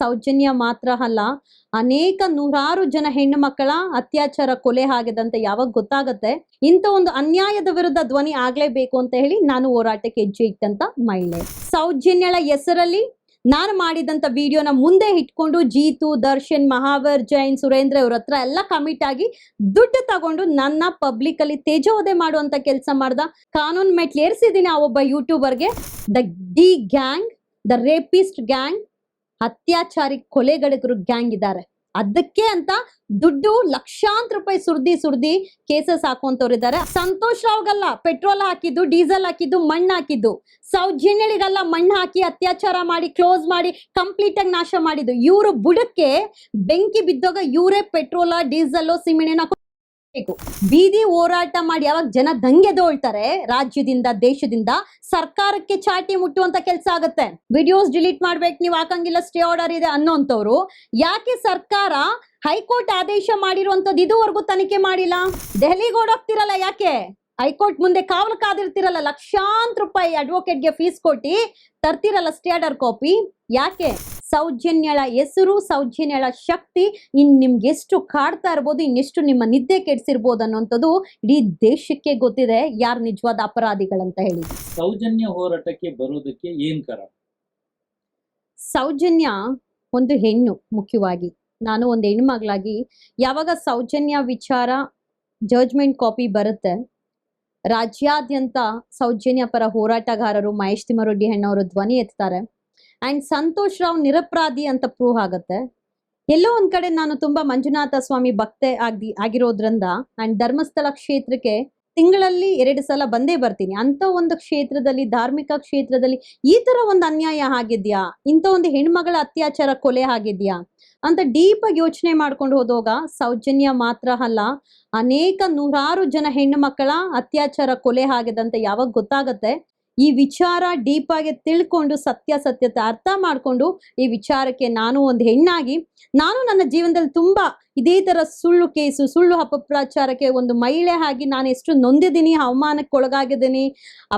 ಸೌಜನ್ಯ ಮಾತ್ರ ಅಲ್ಲ, ಅನೇಕ ನೂರಾರು ಜನ ಹೆಣ್ಣು ಮಕ್ಕಳ ಅತ್ಯಾಚಾರ ಕೊಲೆ ಆಗಿದೆ ಅಂತ ಯಾವಾಗ ಗೊತ್ತಾಗತ್ತೆ? ಇಂಥ ಒಂದು ಅನ್ಯಾಯದ ವಿರುದ್ಧ ಧ್ವನಿ ಆಗ್ಲೇಬೇಕು ಅಂತ ಹೇಳಿ ನಾನು ಹೋರಾಟಕ್ಕೆ ಹೆಜ್ಜೆ ಇಟ್ಟಂತ ಮಹಿಳೆ. ಸೌಜನ್ಯಳ ಹೆಸರಲ್ಲಿ ನಾನು ಮಾಡಿದಂತ ವಿಡಿಯೋನ ಮುಂದೆ ಇಟ್ಕೊಂಡು ಜೀತು, ದರ್ಶನ್, ಮಹಾವರ್, ಜೈನ್, ಸುರೇಂದ್ರ ಇವ್ರ ಹತ್ರ ಎಲ್ಲ ಕಮಿಟ್ ಆಗಿ ದುಡ್ಡು ತಗೊಂಡು ನನ್ನ ಪಬ್ಲಿಕ್ ಅಲ್ಲಿ ತೇಜೋದೆ ಮಾಡುವಂತ ಕೆಲಸ ಮಾಡ್ದ. ಕಾನೂನು ಮೆಟ್ಲು ಏರ್ಸಿದ್ದೀನಿ ಆ ಒಬ್ಬ ಯೂಟ್ಯೂಬರ್ಗೆ the D gang the rapist gang ಅತ್ಯಾಚಾರಿ ಕೊಲೆಗಡಗರು ಗ್ಯಾಂಗ್ ಇದ್ದಾರೆ ಅದಕ್ಕೆ ಅಂತ ದುಡ್ಡು ಲಕ್ಷಾಂತರ ರೂಪಾಯಿ ಸುರ್ದಿ ಸುರ್ದಿ ಕೇಸಸ್ ಹಾಕುವಂತವ್ರಿದ್ದಾರೆ ಸಂತೋಷ್ ರಾವ್ಗಲ್ಲ ಪೆಟ್ರೋಲ್ ಹಾಕಿದ್ದು ಡೀಸೆಲ್ ಹಾಕಿದ್ದು, ಮಣ್ಣು ಹಾಕಿದ್ದು. ಸೌಜನ್ಯಗಳಿಗೆಲ್ಲ ಮಣ್ಣು ಹಾಕಿ ಅತ್ಯಾಚಾರ ಮಾಡಿ ಕ್ಲೋಸ್ ಮಾಡಿ ಕಂಪ್ಲೀಟ್ ಆಗಿ ನಾಶ ಮಾಡಿದ್ದು. ಇವರು ಬುಡಕ್ಕೆ ಬೆಂಕಿ ಬಿದ್ದಾಗ ಇವರೇ ಪೆಟ್ರೋಲ ಡೀಸೆಲ್ ಸಿಮೆಂಟ್ ಬೇಕು. ಬೀದಿ ಹೋರಾಟ ಮಾಡಿ ಯಾವಾಗ ಜನ ದಂಗೆ ದೋಳ್ತಾರೆ, ರಾಜ್ಯದಿಂದ, ದೇಶದಿಂದ, ಸರ್ಕಾರಕ್ಕೆ ಚಾಟಿ ಮುಟ್ಟುವಂತ ಕೆಲಸ ಆಗುತ್ತೆ. ವಿಡಿಯೋಸ್ ಡಿಲೀಟ್ ಮಾಡ್ಬೇಕು, ನೀವು ಹಾಕಂಗಿಲ್ಲ ಸ್ಟೇ ಆರ್ಡರ್ ಇದೆ ಅನ್ನೋಂಥವ್ರು. ಯಾಕೆ ಸರ್ಕಾರ ಹೈಕೋರ್ಟ್ ಆದೇಶ ಮಾಡಿರುವಂತದ್ದು ಇದುವರೆಗೂ ತನಿಖೆ ಮಾಡಿಲ್ಲ? ದೆಹಲಿಗೆ ಓಡೋಗ್ತಿರಲ್ಲ ಯಾಕೆ? ಹೈಕೋರ್ಟ್ ಮುಂದೆ ಕಾವಲು ಕಾದಿರ್ತಿರಲ್ಲ, ಲಕ್ಷಾಂತರ ರೂಪಾಯಿ ಅಡ್ವೊಕೇಟ್ಗೆ ಫೀಸ್ ಕೊಟ್ಟಿ ತರ್ತಿರಲ್ಲ ಸ್ಟೇ ಆರ್ಡರ್ ಕಾಪಿ ಯಾಕೆ? ಸೌಜನ್ಯಳ ಹೆಸರು ಸೌಜನ್ಯಳ ಶಕ್ತಿ ಇನ್ ನಿಮ್ಗೆ ಎಷ್ಟು ಕಾಡ್ತಾ ಇರ್ಬೋದು ಇನ್ನೆಷ್ಟು ನಿಮ್ಮ ನಿದ್ದೆ ಕೆಡಿಸಿರ್ಬೋದು ಅನ್ನೋಂಥದ್ದು ಇಡೀ ದೇಶಕ್ಕೆ ಗೊತ್ತಿದೆ. ಯಾರು ನಿಜವಾದ ಅಪರಾಧಿಗಳಂತ ಹೇಳಿ. ಸೌಜನ್ಯ ಹೋರಾಟಕ್ಕೆ ಬರೋದಕ್ಕೆ ಏನ್ ಕಾರಣ? ಸೌಜನ್ಯ ಒಂದು ಹೆಣ್ಣು ಮುಖ್ಯವಾಗಿ. ನಾನು ಒಂದು ಹೆಣ್ಮಗಳಾಗಿ. ಯಾವಾಗ ಸೌಜನ್ಯ ವಿಚಾರ ಜಡ್ಜ್ಮೆಂಟ್ ಕಾಪಿ ಬರುತ್ತೆ ರಾಜ್ಯಾದ್ಯಂತ ಸೌಜನ್ಯ ಪರ ಹೋರಾಟಗಾರರು ಮಹೇಶ್ ತಿಮ್ಮರೊಡ್ಡಿ ಹೆಣ್ಣವರು ಧ್ವನಿ ಎತ್ತಾರೆ. ಅಂಡ್ ಸಂತೋಷ್ ರಾವ್ ನಿರಪರಾಧಿ ಅಂತ ಪ್ರೂವ್ ಆಗುತ್ತೆ. ಎಲ್ಲೋ ಒಂದ್ ಕಡೆ ನಾನು ತುಂಬಾ ಮಂಜುನಾಥ ಸ್ವಾಮಿ ಭಕ್ತೆ ಆಗಿ ಆಗಿರೋದ್ರಿಂದ ಅಂಡ್ ಧರ್ಮಸ್ಥಳ ಕ್ಷೇತ್ರಕ್ಕೆ ತಿಂಗಳಲ್ಲಿ ಎರಡು ಸಲ ಬಂದೇ ಬರ್ತೀನಿ. ಅಂತ ಒಂದು ಕ್ಷೇತ್ರದಲ್ಲಿ, ಧಾರ್ಮಿಕ ಕ್ಷೇತ್ರದಲ್ಲಿ ಈ ತರ ಒಂದು ಅನ್ಯಾಯ ಆಗಿದ್ಯಾ? ಇಂಥ ಒಂದು ಹೆಣ್ಮಗಳ ಅತ್ಯಾಚಾರ ಕೊಲೆ ಆಗಿದ್ಯಾ? ಅಂತ ಡೀಪ್ ಆಗಿ ಯೋಚನೆ ಮಾಡ್ಕೊಂಡು ಹೋದಾಗ ಸೌಜನ್ಯ ಮಾತ್ರ ಅಲ್ಲ, ಅನೇಕ ನೂರಾರು ಜನ ಹೆಣ್ಣು ಮಕ್ಕಳ ಅತ್ಯಾಚಾರ ಕೊಲೆ ಅಂತ ಯಾವಾಗ ಗೊತ್ತಾಗತ್ತೆ. ಈ ವಿಚಾರ ಡೀಪ್ ಆಗಿ ತಿಳ್ಕೊಂಡು ಸತ್ಯಾಸತ್ಯತೆ ಅರ್ಥ ಮಾಡ್ಕೊಂಡು ಈ ವಿಚಾರಕ್ಕೆ ನಾನು ಒಂದು ಹೆಣ್ಣಾಗಿ, ನಾನು ನನ್ನ ಜೀವನದಲ್ಲಿ ತುಂಬಾ ಇದೇ ತರ ಸುಳ್ಳು ಕೇಸು, ಸುಳ್ಳು ಅಪಪ್ರಚಾರಕ್ಕೆ ಒಂದು ಮಹಿಳೆ ಆಗಿ ನಾನು ಎಷ್ಟು ನೊಂದಿದ್ದೀನಿ, ಅವಮಾನಕ್ಕೊಳಗಾಗಿದ್ದೀನಿ,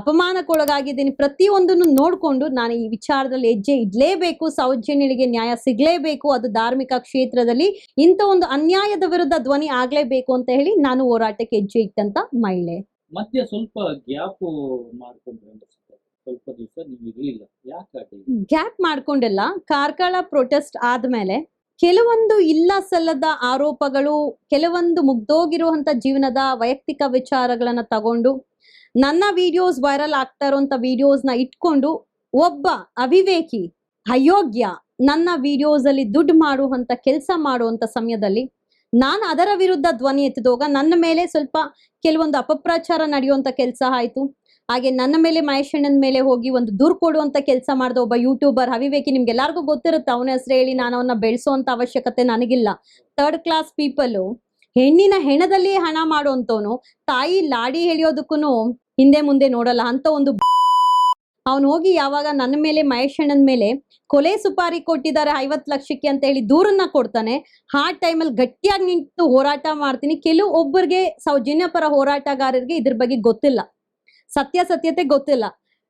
ಅಪಮಾನಕ್ಕೊಳಗಾಗಿದ್ದೀನಿ, ಪ್ರತಿಯೊಂದನ್ನು ನೋಡಿಕೊಂಡು ನಾನು ಈ ವಿಚಾರದಲ್ಲಿ ಹೆಜ್ಜೆ ಇಡ್ಲೇಬೇಕು ಸೌಜನ್ಯಗಳಿಗೆ ನ್ಯಾಯ ಸಿಗ್ಲೇಬೇಕು, ಅದು ಧಾರ್ಮಿಕ ಕ್ಷೇತ್ರದಲ್ಲಿ ಇಂಥ ಒಂದು ಅನ್ಯಾಯದ ವಿರುದ್ಧ ಧ್ವನಿ ಆಗ್ಲೇಬೇಕು ಅಂತ ಹೇಳಿ ನಾನು ಹೋರಾಟಕ್ಕೆ ಹೆಜ್ಜೆ ಇಟ್ಟಂತ ಮಹಿಳೆ. ಮಧ್ಯ ಸ್ವಲ್ಪ ಗ್ಯಾಪ್ ಮಾಡ್ಕೊಂಡ್ರೆ ಸ್ವಲ್ಪ ದಿವಸ ಯಾಕಾಗಿ ಗ್ಯಾಪ್ ಮಾಡ್ಕೊಂಡಿಲ್ಲ, ಕಾರ್ಕಳ ಪ್ರೊಟೆಸ್ಟ್ ಆದ್ಮೇಲೆ ಕೆಲವೊಂದು ಇಲ್ಲ ಸಲ್ಲದ ಆರೋಪಗಳು, ಕೆಲವೊಂದು ಮುಗ್ದೋಗಿರುವಂತ ಜೀವನದ ವೈಯಕ್ತಿಕ ವಿಚಾರಗಳನ್ನ ತಗೊಂಡು, ನನ್ನ ವಿಡಿಯೋಸ್ ವೈರಲ್ ಆಗ್ತಾ ಇರುವಂತ ವಿಡಿಯೋಸ್ನ ಇಟ್ಕೊಂಡು, ಒಬ್ಬ ಅವಿವೇಕಿ, ಅಯೋಗ್ಯ ನನ್ನ ವಿಡಿಯೋಸ್ ಅಲ್ಲಿ ದುಡ್ಡು ಮಾಡುವಂತ, ಕೆಲಸ ಮಾಡುವಂತ ಸಮಯದಲ್ಲಿ ನಾನು ಅದರ ವಿರುದ್ಧ ಧ್ವನಿ ಎತ್ತಿದಾಗ ನನ್ನ ಮೇಲೆ ಸ್ವಲ್ಪ ಕೆಲವೊಂದು ಅಪಪ್ರಚಾರ ನಡೆಯುವಂತ ಕೆಲಸ ಆಯ್ತು. ಹಾಗೆ ನನ್ನ ಮೇಲೆ ಮಹೇಶಣ್ಣನ ಮೇಲೆ ಹೋಗಿ ಒಂದು ದೂರು ಕೊಡುವಂತ ಕೆಲಸ ಮಾಡಿದ ಒಬ್ಬ ಯೂಟ್ಯೂಬರ್ ಹವಿವೇಕಿ ನಿಮ್ಗೆ ಎಲ್ಲಾರ್ಗು ಗೊತ್ತಿರುತ್ತೆ. ಅವನ ಹೆಸರು ಹೇಳಿ ನಾನು ಅವನ್ನ ಬೆಳೆಸುವಂತ ಅವಶ್ಯಕತೆ ನನಗಿಲ್ಲ. ಥರ್ಡ್ ಕ್ಲಾಸ್ ಪೀಪಲ್ ಹೆಣ್ಣಿನ ಹೆಣದಲ್ಲಿ ಹಣ ಮಾಡುವಂತವನು, ತಾಯಿ ಲಾಡಿ ಹೇಳಿಯೋದಕ್ಕೂ ಹಿಂದೆ ಮುಂದೆ ನೋಡಲ್ಲ. ಅಂತ ಒಂದು ಅವನು ಹೋಗಿ ಯಾವಾಗ ನನ್ನ ಮೇಲೆ ಮಹೇಶಣ್ಣನ ಮೇಲೆ ಕೊಲೆ ಸುಪಾರಿ ಕೊಟ್ಟಿದ್ದಾರೆ ಐವತ್ತು ಲಕ್ಷಕ್ಕೆ ಅಂತ ಹೇಳಿ ದೂರನ್ನ ಕೊಡ್ತಾನೆ. ಆ ಟೈಮಲ್ಲಿ ಗಟ್ಟಿಯಾಗಿ ನಿಂತು ಹೋರಾಟ ಮಾಡ್ತೀನಿ. ಕೆಲವು ಒಬ್ಬರಿಗೆ ಸೌಜನ್ಯ ಪರ ಹೋರಾಟಗಾರರಿಗೆ ಇದ್ರ ಬಗ್ಗೆ ಗೊತ್ತಿಲ್ಲ. ಸತ್ಯಾಸತ್ಯತೆ ಗೊತ್ತಿಲ್ಲ.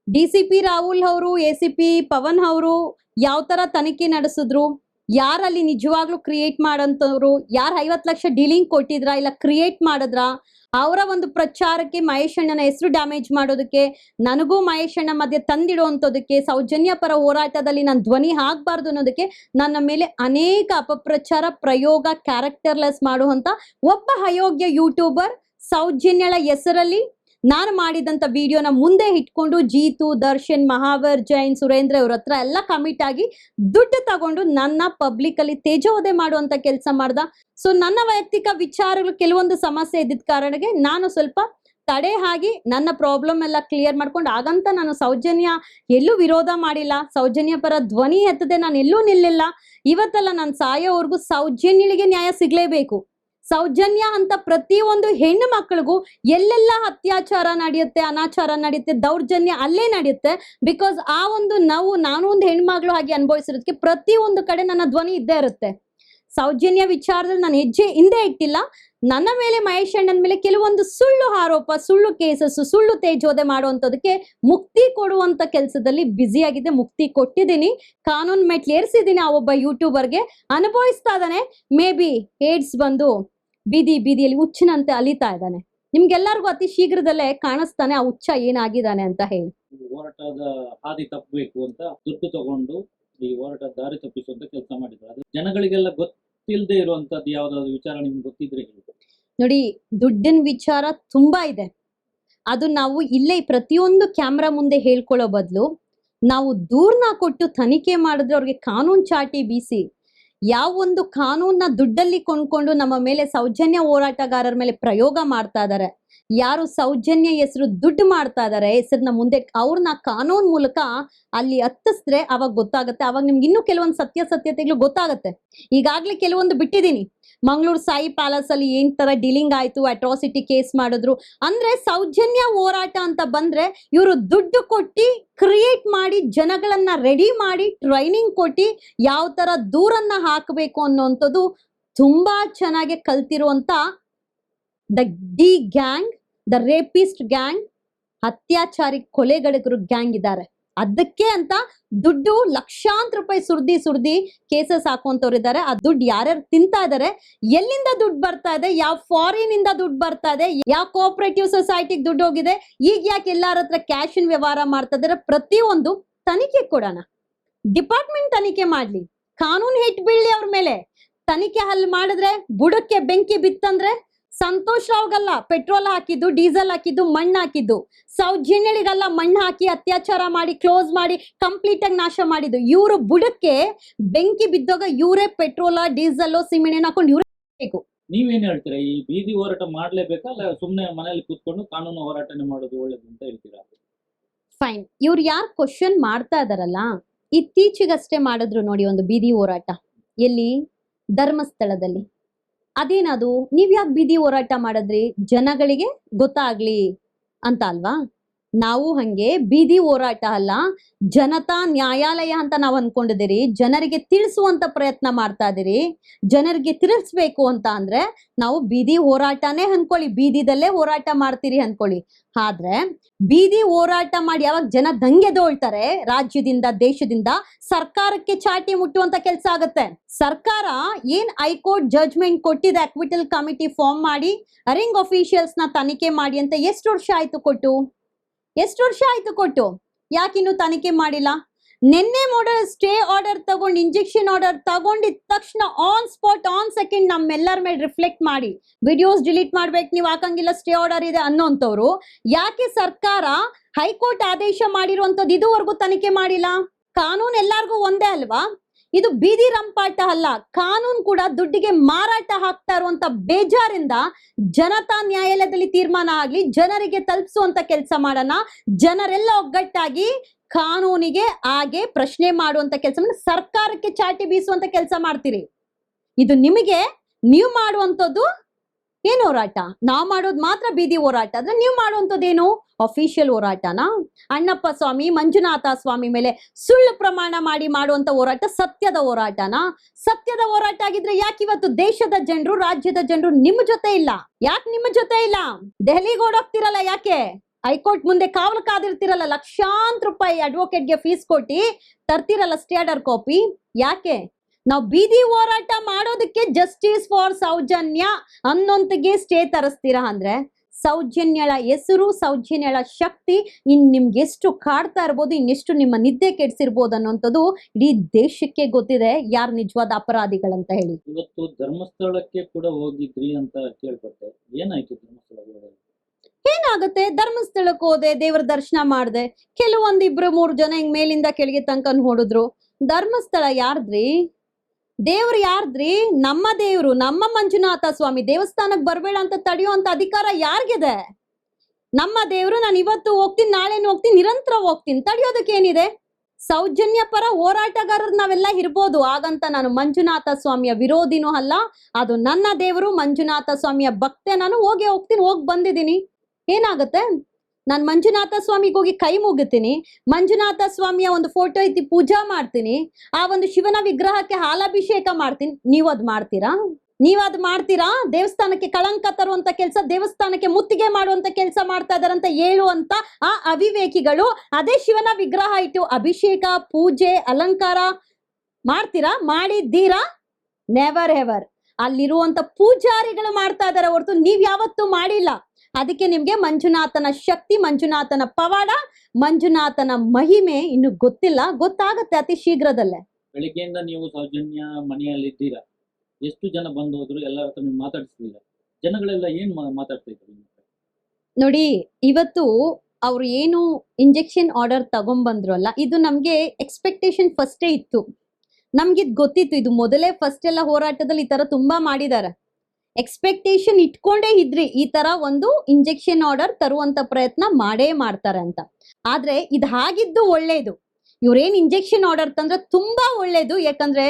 ಡಿ ಸಿ ಪಿ ರಾಹುಲ್ ಅವರು, ಎ ಸಿ ಪಿ ಪವನ್ ಅವರು ಯಾವ ತರ ತನಿಖೆ ನಡೆಸಿದ್ರು? ಯಾರಲ್ಲಿ ನಿಜವಾಗ್ಲೂ ಕ್ರಿಯೇಟ್ ಮಾಡೋಂಥವ್ರು ಯಾರು ಐವತ್ತು ಲಕ್ಷ ಡೀಲಿಂಗ್ ಕೊಟ್ಟಿದ್ರಾ ಇಲ್ಲ ಕ್ರಿಯೇಟ್ ಮಾಡಿದ್ರಾ, ಅವರ ಒಂದು ಪ್ರಚಾರಕ್ಕೆ ಮಹೇಶ್ ಅಣ್ಣನ ಹೆಸರು ಡ್ಯಾಮೇಜ್ ಮಾಡೋದಕ್ಕೆ, ನನಗೂ ಮಹೇಶ್ ಅಣ್ಣ ಮಧ್ಯೆ ತಂದಿಡುವಂಥದ್ದಕ್ಕೆ ಸೌಜನ್ಯ ಪರ ಹೋರಾಟದಲ್ಲಿ ನಾನು ಧ್ವನಿ ಆಗ್ಬಾರ್ದು ಅನ್ನೋದಕ್ಕೆ ನನ್ನ ಮೇಲೆ ಅನೇಕ ಅಪಪ್ರಚಾರ, ಪ್ರಯೋಗ ಕ್ಯಾರೆಕ್ಟರ್ಲೆಸ್ ಮಾಡುವಂತ ಒಬ್ಬ ಅಯೋಗ್ಯ ಯೂಟ್ಯೂಬರ್ ಸೌಜನ್ಯಳ ಹೆಸರಲ್ಲಿ ನಾನು ಮಾಡಿದಂತ ವಿಡಿಯೋನ ಮುಂದೆ ಇಟ್ಕೊಂಡು ಜೀತು, ದರ್ಶನ್, ಮಹಾವರ್, ಜೈನ್, ಸುರೇಂದ್ರ ಇವ್ರ ಹತ್ರ ಎಲ್ಲ ಕಮಿಟ್ ಆಗಿ ದುಡ್ಡು ತಗೊಂಡು ನನ್ನ ಪಬ್ಲಿಕ್ ಅಲ್ಲಿ ತೇಜೋವಧೆ ಮಾಡುವಂತ ಕೆಲಸ ಮಾಡ್ದ. ಸೊ ನನ್ನ ವೈಯಕ್ತಿಕ ವಿಚಾರಗಳು ಕೆಲವೊಂದು ಸಮಸ್ಯೆ ಇದ್ದಿದ್ದ ಕಾರಣಕ್ಕೆ ನಾನು ಸ್ವಲ್ಪ ತಡೆ ಆಗಿ ನನ್ನ ಪ್ರಾಬ್ಲಮ್ ಎಲ್ಲ ಕ್ಲಿಯರ್ ಮಾಡ್ಕೊಂಡು ಆಗಂತ ನಾನು ಸೌಜನ್ಯ ಎಲ್ಲೂ ವಿರೋಧ ಮಾಡಿಲ್ಲ. ಸೌಜನ್ಯ ಪರ ಧ್ವನಿ ಎತ್ತದೆ ನಾನು ಎಲ್ಲೂ ನಿಲ್ಲಿಲ್ಲ. ಇವತ್ತೆಲ್ಲ ನಾನು ಸಾಯೋವರೆಗೂ ಸೌಜನ್ಯಳಿಗೆ ನ್ಯಾಯ ಸಿಗ್ಲೇಬೇಕು. ಸೌಜನ್ಯ ಅಂತ ಪ್ರತಿಯೊಂದು ಹೆಣ್ಣು ಮಕ್ಕಳಿಗೂ ಎಲ್ಲೆಲ್ಲ ಅತ್ಯಾಚಾರ ನಡೆಯುತ್ತೆ, ಅನಾಚಾರ ನಡೆಯುತ್ತೆ, ದೌರ್ಜನ್ಯ ಅಲ್ಲೇ ನಡೆಯುತ್ತೆ. ಬಿಕಾಸ್ ಆ ಒಂದು ನಾವು, ನಾನು ಒಂದು ಹೆಣ್ಮಗಳು ಹಾಗೆ ಅನುಭವಿಸಿರೋದಕ್ಕೆ ಪ್ರತಿಯೊಂದು ಕಡೆ ನನ್ನ ಧ್ವನಿ ಇದ್ದೇ ಇರುತ್ತೆ. ಸೌಜನ್ಯ ವಿಚಾರದಲ್ಲಿ ನಾನು ಹೆಜ್ಜೆ ಹಿಂದೆ ಇಟ್ಟಿಲ್ಲ. ನನ್ನ ಮೇಲೆ ಮಹೇಶ್ ಅಣ್ಣನ ಮೇಲೆ ಕೆಲವೊಂದು ಸುಳ್ಳು ಆರೋಪ, ಸುಳ್ಳು ಕೇಸಸ್ ಸುಳ್ಳು ತೇಜೋದೆ ಮಾಡುವಂಥದಕ್ಕೆ ಮುಕ್ತಿ ಕೊಡುವಂತ ಕೆಲಸದಲ್ಲಿ ಬ್ಯುಸಿ ಆಗಿದೆ ಮುಕ್ತಿ ಕೊಟ್ಟಿದ್ದೀನಿ. ಕಾನೂನು ಮೆಟ್ಲು ಏರಿಸಿದ್ದೀನಿ ಆ ಒಬ್ಬ ಯೂಟ್ಯೂಬರ್ಗೆ ಅನುಭವಿಸ್ತಾ ಇದ್ದಾನೆ. ಮೇ ಬಿ ಏಡ್ಸ್ ಬಂದು ಬೀದಿ ಬೀದಿಯಲ್ಲಿ ಹುಚ್ಚಿನಂತೆ ಅಲಿತಾ ಇದ್ದಾನೆ. ನಿಮ್ಗೆಲ್ಲರಿಗೂ ಅತಿ ಶೀಘ್ರದಲ್ಲೇ ಕಾಣಿಸ್ತಾನೆ ಆ ಹುಚ್ಚ ಏನಾಗಿದ್ದಾನೆ ಅಂತ ಹೇಳಿ. ಹೋರಾಟದ ಹಾದಿ ತಪ್ಪಬೇಕು ಅಂತ ದುಡ್ಡು ತಗೊಂಡು ಈ ಹೋರಾಟ ದಾರಿ ತಪ್ಪಿಸುವಂತ ಕೆಲಸ ಮಾಡಿದ್ದಾರೆ ಅದು ಜನಗಳಿಗೆಲ್ಲ ಗೊತ್ತಿಲ್ಲದೆ ಇರುವಂತದ್ದು ಯಾವ್ದಾದ್ರು ವಿಚಾರ ನಿಮ್ಗೆ ಗೊತ್ತಿದ್ರೆ ಹೇಳಿ. ನೋಡಿ ದುಡ್ಡಿನ ವಿಚಾರ ತುಂಬಾ ಇದೆ. ಅದು ನಾವು ಇಲ್ಲೇ ಪ್ರತಿಯೊಂದು ಕ್ಯಾಮ್ರಾ ಮುಂದೆ ಹೇಳ್ಕೊಳ್ಳೋ ಬದಲು ನಾವು ದೂರ್ನ ಕೊಟ್ಟು ತನಿಖೆ ಮಾಡಿದ್ರೆ ಅವ್ರಿಗೆ ಕಾನೂನು ಚಾಟಿ ಬೀಸಿ ಯಾವ ಒಂದು ಕಾನೂನ ದುಡ್ಡಲ್ಲಿ ಕೊಂಡ್ಕೊಂಡು ನಮ್ಮ ಮೇಲೆ ಸೌಜನ್ಯ ಹೋರಾಟಗಾರರ ಮೇಲೆ ಪ್ರಯೋಗ ಮಾಡ್ತಾ ಇದ್ದಾರೆ ಯಾರು ಸೌಜನ್ಯ ಹೆಸರು ದುಡ್ಡು ಮಾಡ್ತಾ ಇದ್ದಾರೆ ಹೆಸರನ್ನ ಮುಂದೆ ಅವ್ರನ್ನ ಕಾನೂನ್ ಮೂಲಕ ಅಲ್ಲಿ ಹತ್ತಿಸಿದ್ರೆ ಅವಾಗ ಗೊತ್ತಾಗುತ್ತೆ, ಅವಾಗ ನಿಮ್ಗೆ ಇನ್ನೂ ಕೆಲವೊಂದು ಸತ್ಯಾಸತ್ಯತೆಗಳು ಗೊತ್ತಾಗುತ್ತೆ. ಈಗಾಗ್ಲೇ ಕೆಲವೊಂದು ಬಿಟ್ಟಿದ್ದೀನಿ. ಮಂಗಳೂರು ಸಾಯಿ ಪ್ಯಾಲೇಸ್ ಅಲ್ಲಿ ಏನ್ ತರ ಡೀಲಿಂಗ್ ಆಯ್ತು ಅಟ್ರಾಸಿಟಿ ಕೇಸ್ ಮಾಡಿದ್ರು. ಅಂದ್ರೆ ಸೌಜನ್ಯ ಹೋರಾಟ ಅಂತ ಬಂದ್ರೆ ಇವರು ದುಡ್ಡು ಕೊಟ್ಟಿ ಕ್ರಿಯೇಟ್ ಮಾಡಿ, ಜನಗಳನ್ನ ರೆಡಿ ಮಾಡಿ ಟ್ರೈನಿಂಗ್ ಕೊಟ್ಟಿ ಯಾವ ತರ ದೂರನ್ನ ಹಾಕಬೇಕು ಅನ್ನೋಂಥದ್ದು ತುಂಬಾ ಚೆನ್ನಾಗಿ ಕಲ್ತಿರುವಂತ the D gang the rapist gang ಅತ್ಯಾಚಾರಿ ಕೊಲೆಗಡಗರು ಗ್ಯಾಂಗ್ ಇದ್ದಾರೆ ಅದಕ್ಕೆ ಅಂತ ದುಡ್ಡು ಲಕ್ಷಾಂತರ ರೂಪಾಯಿ ಸುರ್ದಿ ಸುರ್ದಿ ಕೇಸಸ್ ಹಾಕುವಂತವ್ರು ಇದ್ದಾರೆ ಆ ದುಡ್ಡು ಯಾರ್ಯಾರು ತಿಂತಾ ಇದಾರೆ, ಎಲ್ಲಿಂದ ದುಡ್ಡು ಬರ್ತಾ ಇದೆ, ಯಾವ ಫಾರಿನ್ ಇಂದ ದುಡ್ಡು ಬರ್ತಾ ಇದೆ, ಯಾವ ಕೋಆಪರೇಟಿವ್ ಸೊಸೈಟಿಗೆ ದುಡ್ಡು ಹೋಗಿದೆ, ಈಗ ಯಾಕೆ ಎಲ್ಲಾರ ಹತ್ರ ಕ್ಯಾಶಿನ್ ವ್ಯವಹಾರ ಮಾಡ್ತಾ ಇದಾರೆ ಪ್ರತಿಯೊಂದು ತನಿಖೆ ಕೊಡೋಣ. ಡಿಪಾರ್ಟ್ಮೆಂಟ್ ತನಿಖೆ ಮಾಡ್ಲಿ. ಕಾನೂನು ಹಿಟ್ ಬೀಳಿ ಅವ್ರ ಮೇಲೆ. ತನಿಖೆ ಅಲ್ಲಿ ಮಾಡಿದ್ರೆ ಬುಡಕ್ಕೆ ಬೆಂಕಿ ಬಿತ್ತಂದ್ರೆ ಸಂತೋಷ್ ರಾವ್ಗಲ್ಲ ಪೆಟ್ರೋಲ್ ಹಾಕಿದ್ದು ಡೀಸೆಲ್ ಹಾಕಿದ್ದು ಮಣ್ಣು ಹಾಕಿದ್ದು. ಸೌಜನ್ಯಳಿಗಲ್ಲ ಮಣ್ಣು ಹಾಕಿ ಅತ್ಯಾಚಾರ ಮಾಡಿ ಕ್ಲೋಸ್ ಮಾಡಿ ಕಂಪ್ಲೀಟ್ ಆಗಿ ನಾಶ ಮಾಡಿದ್ದು. ಇವರು ಬುಡಕ್ಕೆ ಬೆಂಕಿ ಬಿದ್ದಾಗ ಇವರೇ ಪೆಟ್ರೋಲ ಡೀಸೆಲ್ ಸಿಮೆಂಟ್ ಹಾಕೊಂಡು ಇವರೇ ಬೇಕು. ನೀವೇನ್ ಹೇಳ್ತೀರಾ? ಈ ಬೀದಿ ಹೋರಾಟ ಮಾಡ್ಲೇಬೇಕಾ? ಅಲ್ಲ ಸುಮ್ನೆ ಮನೇಲಿ ಕೂತ್ಕೊಂಡು ಕಾನೂನು ಹೋರಾಟನೆ ಮಾಡೋದು ಒಳ್ಳೇದು ಅಂತ ಹೇಳ್ತೀರಾ? ಫೈನ್. ಇವ್ರು ಯಾರು ಕ್ವಶನ್ ಮಾಡ್ತಾ ಇದಾರಲ್ಲ ಇತ್ತೀಚೆಗಷ್ಟೇ ಮಾಡಿದ್ರು ನೋಡಿ ಒಂದು ಬೀದಿ ಹೋರಾಟ. ಎಲ್ಲಿ? ಧರ್ಮಸ್ಥಳದಲ್ಲಿ. ಅದೇನದು? ನೀವ್ ಯಾಕೆ ಬೀದಿ ಹೋರಾಟ ಮಾಡಿದ್ರಿ? ಜನಗಳಿಗೆ ಗೊತ್ತಾಗ್ಲಿ ಅಂತ ಅಲ್ವಾ? ನಾವು ಹಂಗೆ ಬೀದಿ ಹೋರಾಟ ಅಲ್ಲ, ಜನತಾ ನ್ಯಾಯಾಲಯ ಅಂತ ನಾವು ಅನ್ಕೊಂಡಿದ್ದೀರಿ, ಜನರಿಗೆ ತಿಳಿಸುವಂತ ಪ್ರಯತ್ನ ಮಾಡ್ತಾ ಇದೀರಿ, ಜನರಿಗೆ ತಿಳಿಸ್ಬೇಕು ಅಂತ ಅಂದ್ರೆ ನಾವು ಬೀದಿ ಹೋರಾಟನೇ ಅನ್ಕೊಳ್ಳಿ, ಬೀದಿದಲ್ಲೇ ಹೋರಾಟ ಮಾಡ್ತೀರಿ ಅನ್ಕೊಳ್ಳಿ. ಆದ್ರೆ ಬೀದಿ ಹೋರಾಟ ಮಾಡಿ ಯಾವಾಗ ಜನ ದಂಗೆ ದೋಳ್ತಾರೆ ರಾಜ್ಯದಿಂದ, ದೇಶದಿಂದ ಸರ್ಕಾರಕ್ಕೆ ಚಾಟಿ ಮುಟ್ಟುವಂತ ಕೆಲಸ ಆಗುತ್ತೆ. ಸರ್ಕಾರ ಏನ್ ಹೈಕೋರ್ಟ್ ಜಡ್ಜ್ಮೆಂಟ್ ಕೊಟ್ಟಿದೆ ಅಕ್ವಿಟಲ್ ಕಮಿಟಿ ಫಾರ್ಮ್ ಮಾಡಿ ರಿಂಗ್ ಅಫಿಷಿಯಲ್ಸ್ನ ತನಿಖೆ ಮಾಡಿ ಅಂತ ಎಷ್ಟು ವರ್ಷ ಆಯ್ತು ಕೊಟ್ಟು? ಎಷ್ಟು ವರ್ಷ ಆಯ್ತು ಕೊಟ್ಟು? ಯಾಕಿನ್ನು ತನಿಖೆ ಮಾಡಿಲ್ಲ? ನಿನ್ನೆ ಮಾಡಲ್ ಸ್ಟೇ ಆರ್ಡರ್ ತಗೊಂಡು ಇಂಜೆಕ್ಷನ್ ಆರ್ಡರ್ ತಗೊಂಡಿದ ತಕ್ಷಣ ಆನ್ ಸ್ಪಾಟ್ ಆನ್ ಸೆಕೆಂಡ್ ನಮ್ಮೆಲ್ಲರ ಮೇಲೆ ರಿಫ್ಲೆಕ್ಟ್ ಮಾಡಿ. ವಿಡಿಯೋಸ್ ಡಿಲೀಟ್ ಮಾಡ್ಬೇಕು, ನೀವು ಹಾಕಂಗಿಲ್ಲ ಸ್ಟೇ ಆರ್ಡರ್ ಇದೆ ಅನ್ನೋಂಥವ್ರು. ಯಾಕೆ ಸರ್ಕಾರ ಹೈಕೋರ್ಟ್ ಆದೇಶ ಮಾಡಿರುವಂಥದ್ದು ಇದುವರೆಗೂ ತನಿಖೆ ಮಾಡಿಲ್ಲ? ಕಾನೂನು ಎಲ್ಲಾರ್ಗೂ ಒಂದೇ ಅಲ್ವಾ? ಇದು ಬೀದಿ ರಂಪಾಟ ಅಲ್ಲ, ಕಾನೂನು ಕೂಡ ದುಡ್ಡಿಗೆ ಮಾರಾಟ ಹಾಕ್ತಾ ಇರುವಂತ ಬೇಜಾರಿಂದ ಜನತಾ ನ್ಯಾಯಾಲಯದಲ್ಲಿ ತೀರ್ಮಾನ ಆಗ್ಲಿ, ಜನರಿಗೆ ತಲುಪಿಸುವಂತ ಕೆಲಸ ಮಾಡೋಣ, ಜನರೆಲ್ಲ ಒಗ್ಗಟ್ಟಾಗಿ ಕಾನೂನಿಗೆ ಹಾಗೆ ಪ್ರಶ್ನೆ ಮಾಡುವಂತ ಕೆಲಸ ಸರ್ಕಾರಕ್ಕೆ ಚಾಟಿ ಬೀಸುವಂತ ಕೆಲಸ ಮಾಡ್ತೀರಿ. ಇದು ನಿಮಗೆ ನೀವು ಮಾಡುವಂಥದ್ದು ಏನು ಹೋರಾಟ? ನಾವು ಮಾಡೋದ್ ಮಾತ್ರ ಬೀದಿ ಹೋರಾಟ. ಅಂದ್ರೆ ನೀವು ಮಾಡುವಂಥದ್ದೇನು? ಅಫಿಷಿಯಲ್ ಹೋರಾಟನಾ? ಅಣ್ಣಪ್ಪ ಸ್ವಾಮಿ, ಮಂಜುನಾಥ ಸ್ವಾಮಿ ಮೇಲೆ ಸುಳ್ಳು ಪ್ರಮಾಣ ಮಾಡಿ ಮಾಡುವಂತ ಹೋರಾಟ ಸತ್ಯದ ಹೋರಾಟನಾ? ಸತ್ಯದ ಹೋರಾಟ ಆಗಿದ್ರೆ ಯಾಕೆ ಇವತ್ತು ದೇಶದ ಜನರು, ರಾಜ್ಯದ ಜನರು ನಿಮ್ಮ ಜೊತೆ ಇಲ್ಲ? ಯಾಕೆ ನಿಮ್ಮ ಜೊತೆ ಇಲ್ಲ? ದೆಹಲಿಗೆ ಓಡೋಗ್ತಿರಲ್ಲ ಯಾಕೆ? ಹೈಕೋರ್ಟ್ ಮುಂದೆ ಕಾವಲು ಕಾದಿರ್ತಿರಲ್ಲ ಲಕ್ಷಾಂತರ ರೂಪಾಯಿ ಅಡ್ವೊಕೇಟ್ಗೆ ಫೀಸ್ ಕೊಟ್ಟಿ ತರ್ತಿರಲ್ಲ ಸ್ಟ್ಯಾಂಡರ್ಡ್ ಕಾಪಿ ಯಾಕೆ? ನಾವು ಬೀದಿ ಹೋರಾಟ ಮಾಡೋದಕ್ಕೆ ಜಸ್ಟಿಸ್ ಫಾರ್ ಸೌಜನ್ಯ ಅನ್ನೊಂತಿಗೆ ಸ್ಟೇ ತರಿಸ್ತೀರಾ ಅಂದ್ರೆ ಸೌಜನ್ಯಳ ಹೆಸರು ಸೌಜನ್ಯಳ ಶಕ್ತಿ ಇನ್ ನಿಮ್ಗೆ ಎಷ್ಟು ಕಾಡ್ತಾ ಇರ್ಬೋದು ಇನ್ನೆಷ್ಟು ನಿಮ್ಮ ನಿದ್ದೆ ಕೆಡ್ಸಿರ್ಬೋದು ಅನ್ನೋಂಥದ್ದು ಇಡೀ ದೇಶಕ್ಕೆ ಗೊತ್ತಿದೆ. ಯಾರು ನಿಜವಾದ ಅಪರಾಧಿಗಳಂತ ಹೇಳಿ. ಇವತ್ತು ಧರ್ಮಸ್ಥಳಕ್ಕೆ ಕೂಡ ಹೋಗಿದ್ರಿ ಅಂತ ಕೇಳ್ಪಟ್ಟೆ. ಏನಾಯ್ತು ಧರ್ಮಸ್ಥಳಕ್ಕೆ ಏನಾಗುತ್ತೆ? ಧರ್ಮಸ್ಥಳಕ್ಕೆ ಹೋದೆ ದೇವರ ದರ್ಶನ ಮಾಡ್ದೆ. ಕೆಲವೊಂದಿಬ್ರು ಮೂರು ಜನ ಹಿಂಗ್ ಮೇಲಿಂದ ಕೆಳಗೆ ತನಕ ನೋಡಿದ್ರು ಧರ್ಮಸ್ಥಳ ಯಾರ್ದ್ರಿ? ದೇವ್ರು ಯಾರ್ದ್ರಿ? ನಮ್ಮ ದೇವ್ರು, ನಮ್ಮ ಮಂಜುನಾಥ ಸ್ವಾಮಿ. ದೇವಸ್ಥಾನಕ್ಕೆ ಬರ್ಬೇಡ ಅಂತ ತಡೆಯುವಂತ ಅಧಿಕಾರ ಯಾರಿಗಿದೆ? ನಮ್ಮ ದೇವ್ರು, ನಾನು ಇವತ್ತು ಹೋಗ್ತೀನಿ, ನಾಳೆನು ಹೋಗ್ತೀನಿ, ನಿರಂತರ ಹೋಗ್ತೀನಿ. ತಡೆಯೋದಕ್ಕೆ ಏನಿದೆ? ಸೌಜನ್ಯ ಪರ ಹೋರಾಟಗಾರರು ನಾವೆಲ್ಲ ಇರ್ಬೋದು. ಹಾಗಂತ ನಾನು ಮಂಜುನಾಥ ಸ್ವಾಮಿಯ ವಿರೋಧಿನೂ ಅಲ್ಲ, ಅದು ನನ್ನ ದೇವರು, ಮಂಜುನಾಥ ಸ್ವಾಮಿಯ ಭಕ್ತೆ. ನಾನು ಹೋಗಿ ಹೋಗ್ತೀನಿ, ಹೋಗಿ ಬಂದಿದ್ದೀನಿ. ಏನಾಗುತ್ತೆ? ನಾನು ಮಂಜುನಾಥ ಸ್ವಾಮಿಗೆ ಹೋಗಿ ಕೈ ಮುಗಿತೀನಿ. ಮಂಜುನಾಥ ಸ್ವಾಮಿಯ ಒಂದು ಫೋಟೋ ಐತಿ, ಪೂಜಾ ಮಾಡ್ತೀನಿ. ಆ ಒಂದು ಶಿವನ ವಿಗ್ರಹಕ್ಕೆ ಹಾಲಾಭಿಷೇಕ ಮಾಡ್ತೀನಿ. ನೀವು ಅದ್ ಮಾಡ್ತೀರಾ? ನೀವ್ ಅದ್ ಮಾಡ್ತೀರಾ? ದೇವಸ್ಥಾನಕ್ಕೆ ಕಳಂಕ ತರುವಂತ ಕೆಲಸ, ದೇವಸ್ಥಾನಕ್ಕೆ ಮುತ್ತಿಗೆ ಮಾಡುವಂತ ಕೆಲಸ ಮಾಡ್ತಾ ಇದಾರಂತ ಹೇಳುವಂತ ಆ ಅವಿವೇಕಿಗಳು ಅದೇ ಶಿವನ ವಿಗ್ರಹ ಇಟ್ಟು ಅಭಿಷೇಕ, ಪೂಜೆ, ಅಲಂಕಾರ ಮಾಡ್ತೀರಾ? ಮಾಡಿದ್ದೀರಾ? ನೆವರ್ ಎವರ್ ಅಲ್ಲಿರುವಂತ ಪೂಜಾರಿಗಳು ಮಾಡ್ತಾ ಇದಾರೆ ಹೊರತು ನೀವ್ ಯಾವತ್ತೂ ಮಾಡಿಲ್ಲ. ಅದಕ್ಕೆ ನಿಮ್ಗೆ ಮಂಜುನಾಥನ ಶಕ್ತಿ ಮಂಜುನಾಥನ ಪವಾಡ ಮಂಜುನಾಥನ ಮಹಿಮೆ ಇನ್ನು ಗೊತ್ತಿಲ್ಲ. ಗೊತ್ತಾಗತ್ತೆ ಅತಿ ಶೀಘ್ರದಲ್ಲೇ. ಬೆಳಿಗ್ಗೆಯಿಂದ ನೀವು ಸೌಜನ್ಯ ಮನೆಯಲ್ಲಿ ಇದ್ದೀರಾ ಎಷ್ಟು ಜನ ಬಂದು ಹೋದ್ರು ಎಲ್ಲರ ಹತ್ರ ನೀವು ಮಾತಾಡಿಸ್ತೀರಾ? ಜನಗಳೆಲ್ಲ ಏನ್ ಮಾ- ಮಾತಾಡ್ತಾ ಇದ್ರು ನಿಮ್ಮ ಹತ್ರ? ನೋಡಿ ಇವತ್ತು ಅವ್ರು ಏನು ಇಂಜೆಕ್ಷನ್ ಆರ್ಡರ್ ತಗೊಂಡ್ಬಂದ್ರು ಅಲ್ಲ ಇದು ನಮ್ಗೆ ಎಕ್ಸ್ಪೆಕ್ಟೇಷನ್ ಫಸ್ಟೇ ಇತ್ತು. ನಮ್ಗಿದ್ ಗೊತ್ತಿತ್ತು ಇದು ಮೊದಲೇ ಫಸ್ಟ್ ಎಲ್ಲ ಹೋರಾಟದಲ್ಲಿ ಈ ತರ ತುಂಬಾ ಮಾಡಿದ್ದಾರೆ. ಎಕ್ಸ್ಪೆಕ್ಟೇಷನ್ ಇಟ್ಕೊಂಡೇ ಇದ್ರಿ, ಈ ತರ ಒಂದು ಇಂಜೆಕ್ಷನ್ ಆರ್ಡರ್ ತರುವಂತ ಪ್ರಯತ್ನ ಮಾಡೇ ಮಾಡ್ತಾರೆ ಅಂತ. ಆದ್ರೆ ಇದು ಹಾಗಿದ್ದು ಒಳ್ಳೇದು. ಇವ್ರೇನ್ ಇಂಜೆಕ್ಷನ್ ಆರ್ಡರ್ ತಂದ್ರೆ ತುಂಬಾ ಒಳ್ಳೇದು, ಯಾಕಂದ್ರೆ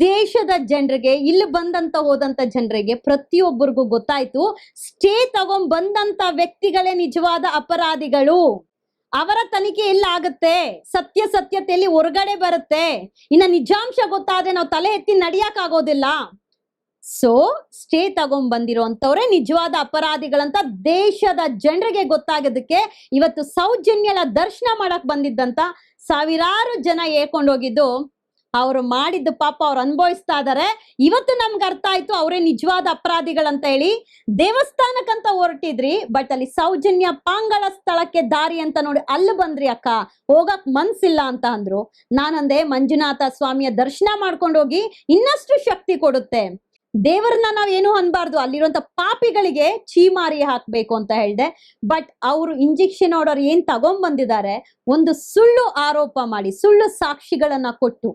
ದೇಶದ ಜನರಿಗೆ, ಇಲ್ಲಿ ಬಂದಂತ ಹೋದಂತ ಜನರಿಗೆ ಪ್ರತಿಯೊಬ್ಬರಿಗೂ ಗೊತ್ತಾಯ್ತು ಸ್ಟೇ ತಗೊಂಡ್ ಬಂದಂತ ವ್ಯಕ್ತಿಗಳೇ ನಿಜವಾದ ಅಪರಾಧಿಗಳು. ಅವರ ತನಿಖೆ ಎಲ್ಲ ಸತ್ಯ ಸತ್ಯತೆಯಲ್ಲಿ ಹೊರಗಡೆ ಬರುತ್ತೆ. ಇನ್ನ ನಿಜಾಂಶ ಗೊತ್ತಾದ್ರೆ ನಾವು ತಲೆ ಎತ್ತಿ ನಡಿಯಕ್ ಆಗೋದಿಲ್ಲ. ಸೊ ಸ್ಟೇ ತಗೊಂಡ್ ಬಂದಿರೋಂಥವ್ರೆ ನಿಜವಾದ ಅಪರಾಧಿಗಳಂತ ದೇಶದ ಜನರಿಗೆ ಗೊತ್ತಾಗೋದಕ್ಕೆ ಇವತ್ತು ಸೌಜನ್ಯಲ ದರ್ಶನ ಮಾಡಕ್ ಬಂದಿದ್ದಂತ ಸಾವಿರಾರು ಜನ ಹೇಳ್ಕೊಂಡೋಗಿದ್ದು ಅವ್ರು ಮಾಡಿದ್ದು ಪಾಪ ಅವ್ರು ಅನುಭವಿಸ್ತಾ ಇದಾರೆ. ಇವತ್ತು ನಮ್ಗೆ ಅರ್ಥ ಆಯ್ತು ಅವರೇ ನಿಜವಾದ ಅಪರಾಧಿಗಳಂತ ಹೇಳಿ. ದೇವಸ್ಥಾನಕ್ಕಂತ ಹೊರಟಿದ್ರಿ ಬಟ್ ಅಲ್ಲಿ ಸೌಜನ್ಯ ಪಾಂಗಳ ಸ್ಥಳಕ್ಕೆ ದಾರಿ ಅಂತ ನೋಡಿ ಅಲ್ಲಿ ಬಂದ್ರಿ ಅಕ್ಕ? ಹೋಗಕ್ ಮನ್ಸಿಲ್ಲ ಅಂತ ಅಂದ್ರು. ನಾನಂದೆ ಮಂಜುನಾಥ ಸ್ವಾಮಿಯ ದರ್ಶನ ಮಾಡ್ಕೊಂಡು ಹೋಗಿ ಇನ್ನಷ್ಟು ಶಕ್ತಿ ಕೊಡುತ್ತೆ. ದೇವರನ್ನ ನಾವ್ ಏನು ಅನ್ಬಾರ್ದು. ಅಲ್ಲಿರುವಂತ ಪಾಪಿಗಳಿಗೆ ಚೀಮಾರಿ ಹಾಕ್ಬೇಕು ಅಂತ ಹೇಳ್ದೆ. ಬಟ್ ಅವರು ಇಂಜೆಕ್ಷನ್ ಆರ್ಡರ್ ಏನ್ ತಗೊಂಡ್ ಬಂದಿದ್ದಾರೆ ಒಂದು ಸುಳ್ಳು ಆರೋಪ ಮಾಡಿ, ಸುಳ್ಳು ಸಾಕ್ಷಿಗಳನ್ನ ಕೊಟ್ಟು.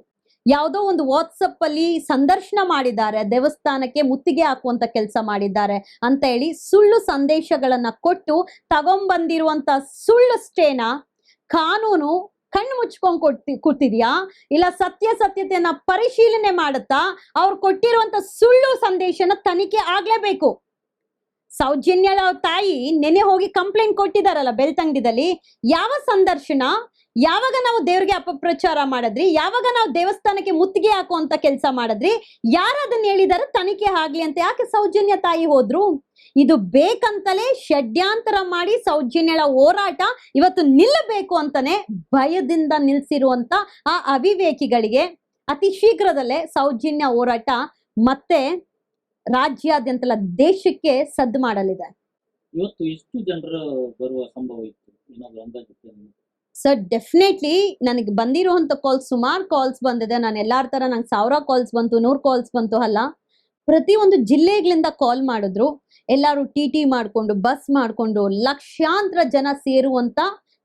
ಯಾವುದೋ ಒಂದು ವಾಟ್ಸಪ್ ಅಲ್ಲಿ ಸಂದರ್ಶನ ಮಾಡಿದ್ದಾರೆ, ದೇವಸ್ಥಾನಕ್ಕೆ ಮುತ್ತಿಗೆ ಹಾಕುವಂತ ಕೆಲಸ ಮಾಡಿದ್ದಾರೆ ಅಂತ ಹೇಳಿ ಸುಳ್ಳು ಸಂದೇಶಗಳನ್ನ ಕೊಟ್ಟು ತಗೊಂಬಂದಿರುವಂತ ಸುಳ್ಳು ಸ್ಟೇನ ಕಾನೂನು ಕಣ್ಣು ಮುಚ್ಕೊಂಡ್ ಕೊಡ್ತಿ, ಕೂತಿದ್ಯಾ? ಇಲ್ಲ ಸತ್ಯಾಸತ್ಯತೆಯನ್ನ ಪರಿಶೀಲನೆ ಮಾಡುತ್ತಾ? ಅವ್ರು ಕೊಟ್ಟಿರುವಂತ ಸುಳ್ಳು ಸಂದೇಶನ ತನಿಖೆ ಆಗ್ಲೇಬೇಕು. ಸೌಜನ್ಯಳ ತಾಯಿ ನೆನೆ ಹೋಗಿ ಕಂಪ್ಲೇಂಟ್ ಕೊಟ್ಟಿದಾರಲ್ಲ ಬೆಳ್ತಂಗಡಿದಲ್ಲಿ, ಯಾವ ಸಂದರ್ಶನ? ಯಾವಾಗ ನಾವು ದೇವ್ರಿಗೆ ಅಪಪ್ರಚಾರ ಮಾಡಿದ್ರಿ? ಯಾವಾಗ ನಾವು ದೇವಸ್ಥಾನಕ್ಕೆ ಮುತ್ತಿಗೆ ಹಾಕುವಂತ ಕೆಲಸ ಮಾಡಿದ್ರಿ? ಯಾರು ಅದನ್ನ ಹೇಳಿದಾರ? ತನಿಖೆ ಆಗ್ಲಿ ಅಂತ ಯಾಕೆ ಸೌಜನ್ಯ ತಾಯಿ ಹೋದ್ರು? ಇದು ಬೇಕಂತಲೇ ಷಡ್ಯಾಂತರ ಮಾಡಿ ಸೌಜನ್ಯಳ ಹೋರಾಟ ಇವತ್ತು ನಿಲ್ಲಬೇಕು ಅಂತಾನೆ ಭಯದಿಂದ ನಿಲ್ಸಿರುವಂತ ಆ ಅವಿವೇಕಿಗಳಿಗೆ. ಅತಿ ಶೀಘ್ರದಲ್ಲೇ ಸೌಜನ್ಯ ಹೋರಾಟ ಮತ್ತೆ ರಾಜ್ಯಾದ್ಯಂತಲ ದೇಶಕ್ಕೆ ಸದ್ದು ಮಾಡಲಿದೆ. ಇವತ್ತು ಎಷ್ಟು ಜನರು ಬರುವ ಸಂಭವ ಇತ್ತು. ಸರ್ ಡೆಫಿನೆಟ್ಲಿ ನನಗೆ ಬಂದಿರುವಂತ ಕಾಲ್ಸ್ ಸುಮಾರು ಕಾಲ್ಸ್ ಬಂದಿದೆ. ನಾನು ಎಲ್ಲಾರ ತರ ನಂಗೆ ಸಾವಿರ ಕಾಲ್ಸ್ ಬಂತು, ನೂರು ಕಾಲ್ಸ್ ಬಂತು ಅಲ್ಲ. ಪ್ರತಿ ಒಂದು ಜಿಲ್ಲೆಗಳಿಂದ ಕಾಲ್ ಮಾಡಿದ್ರು. ಎಲ್ಲರೂ ಟಿ ಟಿ ಮಾಡ್ಕೊಂಡು ಬಸ್ ಮಾಡ್ಕೊಂಡು, ಲಕ್ಷಾಂತರ ಜನ ಸೇರುವಂತ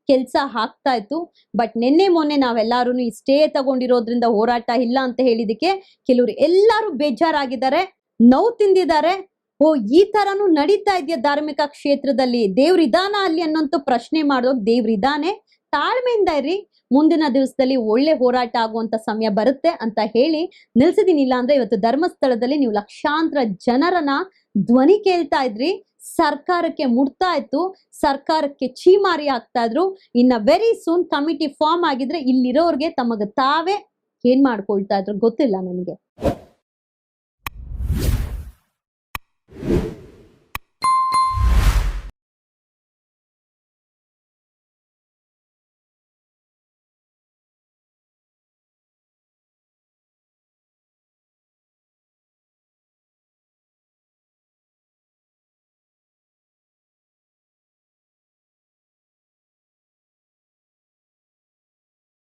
ಕೆಲಸ ಆಗ್ತಾ ಇತ್ತು. ಬಟ್ ನಿನ್ನೆ ಮೊನ್ನೆ ನಾವೆಲ್ಲರೂ ಈ ಸ್ಟೇ ತಗೊಂಡಿರೋದ್ರಿಂದ ಹೋರಾಟ ಇಲ್ಲ ಅಂತ ಹೇಳಿದಕ್ಕೆ ಕೆಲವರು ಎಲ್ಲರೂ ಬೇಜಾರಾಗಿದ್ದಾರೆ, ನೋವು ತಿಂದಿದ್ದಾರೆ. ಓ, ಈ ತರನು ನಡೀತಾ ಇದೆಯಾ ಧಾರ್ಮಿಕ ಕ್ಷೇತ್ರದಲ್ಲಿ? ದೇವ್ರಿದಾನ ಅಲ್ಲಿ ಅನ್ನೋಂಥ ಪ್ರಶ್ನೆ ಮಾಡೋಕ್ ದೇವ್ರಿದಾನೆ. ತಾಳ್ಮೆಯಿಂದ ಇರಿ ಮುಂದಿನ ದಿವಸದಲ್ಲಿ ಒಳ್ಳೆ ಹೋರಾಟ ಆಗುವಂತ ಸಮಯ ಬರುತ್ತೆ ಅಂತ ಹೇಳಿ ನಿಲ್ಸಿದೀನಿ ಇಲ್ಲ ಅಂದ್ರೆ ಇವತ್ತು ಧರ್ಮಸ್ಥಳದಲ್ಲಿ ನೀವು ಲಕ್ಷಾಂತರ ಜನರನ್ನ ಧ್ವನಿ ಕೇಳ್ತಾ ಇದ್ರಿ. ಸರ್ಕಾರಕ್ಕೆ ಮುಟ್ತಾ ಇತ್ತು. ಸರ್ಕಾರಕ್ಕೆ ಚೀಮಾರಿ ಆಗ್ತಾ ಇದ್ರು. ಇನ್ನ ವೆರಿ ಸೂನ್ ಕಮಿಟಿ ಫಾರ್ಮ್ ಆಗಿದ್ರೆ ಇಲ್ಲಿರೋರ್ಗೆ ತಮಗ ತಾವೇ ಏನ್ ಮಾಡ್ಕೊಳ್ತಾ ಇದ್ರು ಗೊತ್ತಿಲ್ಲ ನನಗೆ.